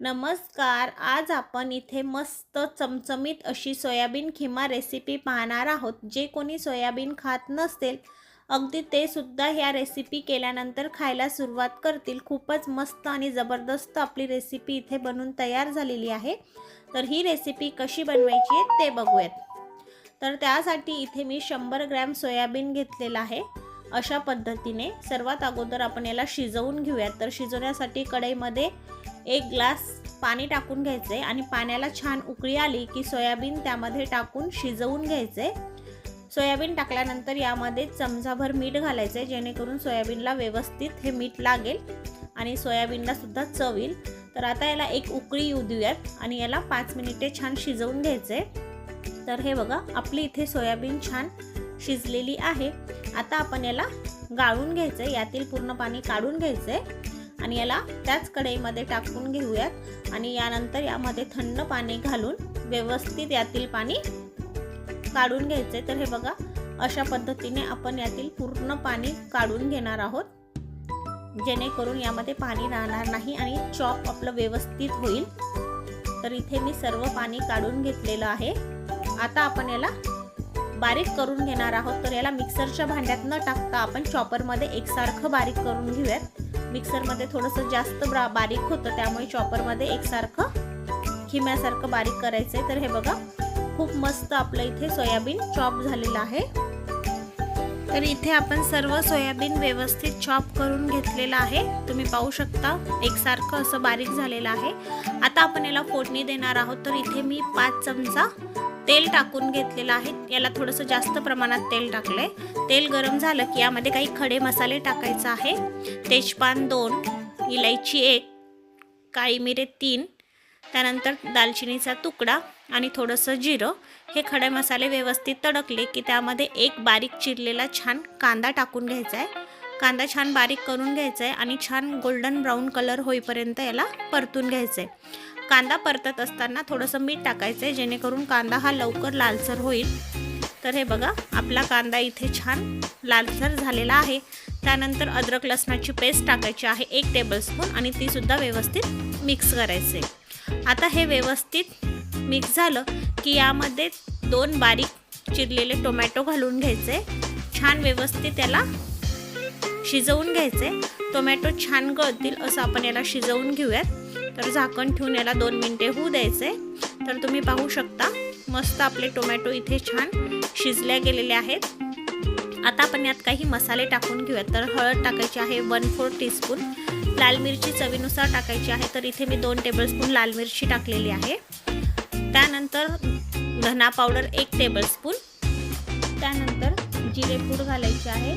नमस्कार आज आपण इथे मस्त चमचमीत अशी सोयाबीन खिमा रेसिपी पाहणार आहोत. जे कोणी सोयाबीन खात नसतील अगदी ते सुद्धा ह्या रेसिपी केल्यानंतर खायला सुरुवात करतील. खूपच मस्त आणि जबरदस्त आपली रेसिपी इथे बनून तयार झालेली आहे. तर ही रेसिपी कशी बनवायची आहे ते बघूयात. तर त्यासाठी इथे मी शंभर ग्रॅम सोयाबीन घेतलेलं आहे. अशा पद्धतीने सर्वात अगोदर आपण याला शिजवून घेऊयात. तर शिजवण्यासाठी कढईमध्ये एक ग्लास पाणी टाकून घ्यायचे आणि पाण्याला छान उकळी आली की सोयाबीन त्यामध्ये टाकून शिजवून घ्यायचे. सोयाबीन टाकल्यानंतर यामध्ये चमचाभर मीठ घालायचे जेणेकरून सोयाबीनला व्यवस्थित हे मीठ लागेल आणि सोयाबीनला सुद्धा चव येईल तर आता याला एक उकळी येऊ देऊयात आणि याला पाच मिनिटे छान शिजवून घ्यायचे. तर हे बघा आपली इथे सोयाबीन छान शिजलेली आहे. आता आपण याला गाळून घ्यायचं यातील पूर्ण पाणी काढून घ्यायचंय. आणि याला त्याच कढईमध्ये टाकून घेऊयात. आणि यानंतर यामध्ये थंड पाणी घालून व्यवस्थित यातील पाणी काढून घ्यायचे तर हे बघा अशा पद्धतीने आपण यातील पूर्ण पाणी काढून घेणार आहोत. जेणेकरून यामध्ये पाणी राहणार नाही आणि चॉप आपलं व्यवस्थित होईल. तर इथे मी सर्व पाणी काढून घेतलेलं आहे. आता आपण याला बारीक करून घेणार आहोत. तर याला मिक्सरच्या भांड्यात न टाकता आपण चॉपरमध्ये एकसारखं बारीक करून घेऊयात. मिक्सरमध्ये थोडंसं जास्त बारीक होतं त्यामुळे चॉपरमध्ये एकसारखं खिम्यासारखं बारीक करायचं आहे तर हे बघा खूप मस्त आपलं इथे सोयाबीन चॉप झालेलं आहे. तर इथे आपण सर्व सोयाबीन व्यवस्थित चॉप करून घेतलेलं आहे. तुम्ही पाहू शकता एकसारखं असं बारीक झालेलं आहे. आता आपण याला फोडणी देणार आहोत. तर इथे मी पाच चमचा तेल टाकून घेतलेलं आहे. याला थोडंसं जास्त प्रमाणात तेल टाकलंय. तेल गरम झालं की यामध्ये काही खडे मसाले टाकायचं आहे. तेजपान दोन इलायची एक काळी मिरे तीन त्यानंतर दालचिनीचा तुकडा आणि थोडंसं जिरं. हे खडे मसाले व्यवस्थित तडकले की त्यामध्ये एक बारीक चिरलेला छान कांदा टाकून घ्यायचा आहे कांदा छान बारीक करून घ्यायचा आहे आणि छान गोल्डन ब्राऊन कलर होईपर्यंत याला परतून घ्यायचं आहे कांदा परतत असताना थोडंसं मीठ टाकायचं आहे जेणेकरून कांदा हा लवकर लालसर होईल. तर हे बघा आपला कांदा इथे छान लालसर झालेला आहे. त्यानंतर अद्रक लसणाची पेस्ट टाकायची आहे एक टेबलस्पून आणि तीसुद्धा व्यवस्थित मिक्स करायचे आता हे व्यवस्थित मिक्स झालं की यामध्ये दोन बारीक चिरलेले टोमॅटो घालून घ्यायचे छान व्यवस्थित त्याला शिजवून घ्यायचे टोमॅटो छान गळतील असं आपण याला शिजवून घेऊयात. तर झाकण ठेवून याला दोन मिनटे होऊ द्यायचे. तर तुम्ही पाहू शकता मस्त आपले टोमॅटो इथे छान शिजल्या गेलेले आहेत. आता आपण यात काही मसाले टाकून घेऊयात. तर हळद टाकायची आहे वन फोर टीस्पून लाल मिरची चवीनुसार टाकायची आहे. तर इथे मी दोन टेबलस्पून लाल मिरची टाकलेली आहे. त्यानंतर धना पावडर एक टेबलस्पून त्यानंतर जिरेपूड घालायची आहे.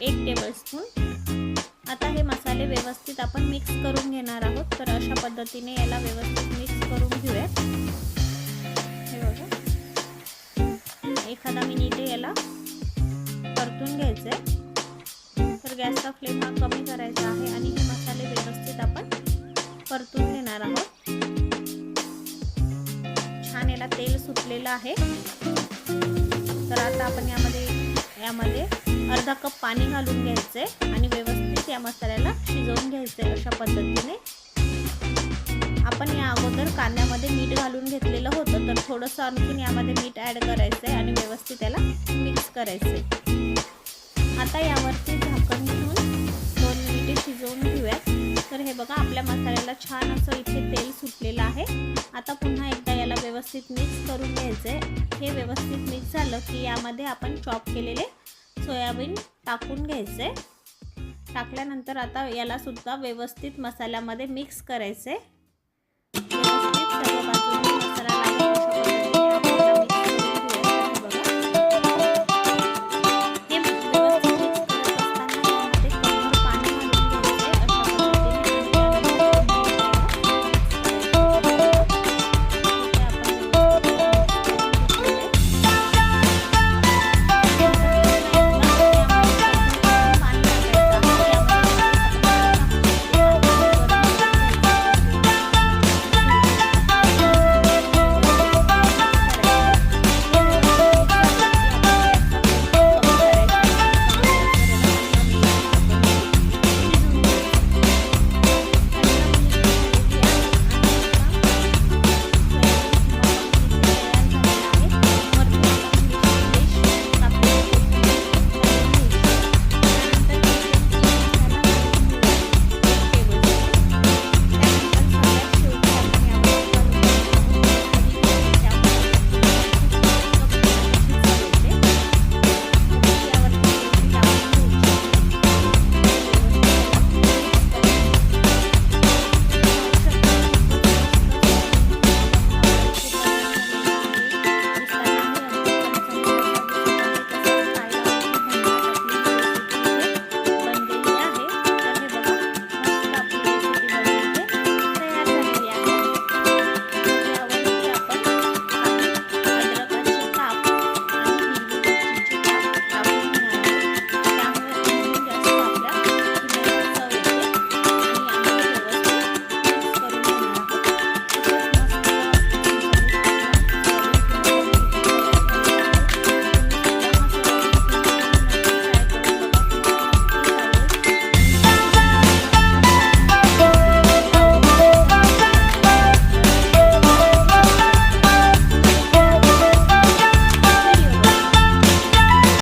एक टेबलस्पून आता हे मसाले व्यवस्थित आपण मिक्स करून घेणार आहोत. तर अशा पद्धतीने याला व्यवस्थित मिक्स करून घेऊयात. हे बघा. एखादा मिनिट याला परतून घ्यायचं तर गॅसचा फ्लेम हा कमी करायचा आहे आणि हे मसाले व्यवस्थित आपण परतून घेणार आहोत. छान याला तेल सुटलेलं आहे. तर आता आपण यामध्ये यामध्ये अर्धा कप पाणी घालून घ्यायचे आणि व्यवस्थित या मसाल्याला शिजवून घ्यायचं आहे अशा पद्धतीने. आपण या अगोदर कांद्यामध्ये मीठ घालून घेतलेलं होतं तर थोडंसं आणखीन यामध्ये मीठ ॲड करायचं आहे आणि व्यवस्थित त्याला मिक्स करायचं आहे आता यावरती झाकण घेऊन दोन मिनिटे शिजवून घेऊयात. तर हे बघा आपल्या मसाल्याला छान असं इथे तेल सुटलेलं आहे. आता पुन्हा एकदा याला व्यवस्थित मिक्स करून घ्यायचं आहे हे व्यवस्थित मिक्स झालं की यामध्ये आपण चॉप केलेले सोयाबीन टाकून घ्यायचे टाकल्यानंतर आता याला सुद्धा व्यवस्थित मसाल्यामध्ये मिक्स करायचे